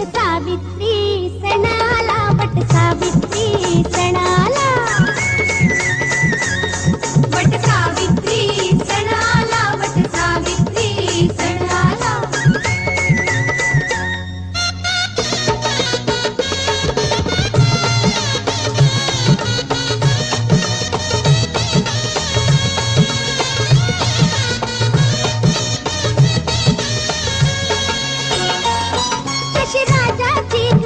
but Savitri సణాల but Savitri సణా রাজা ছিল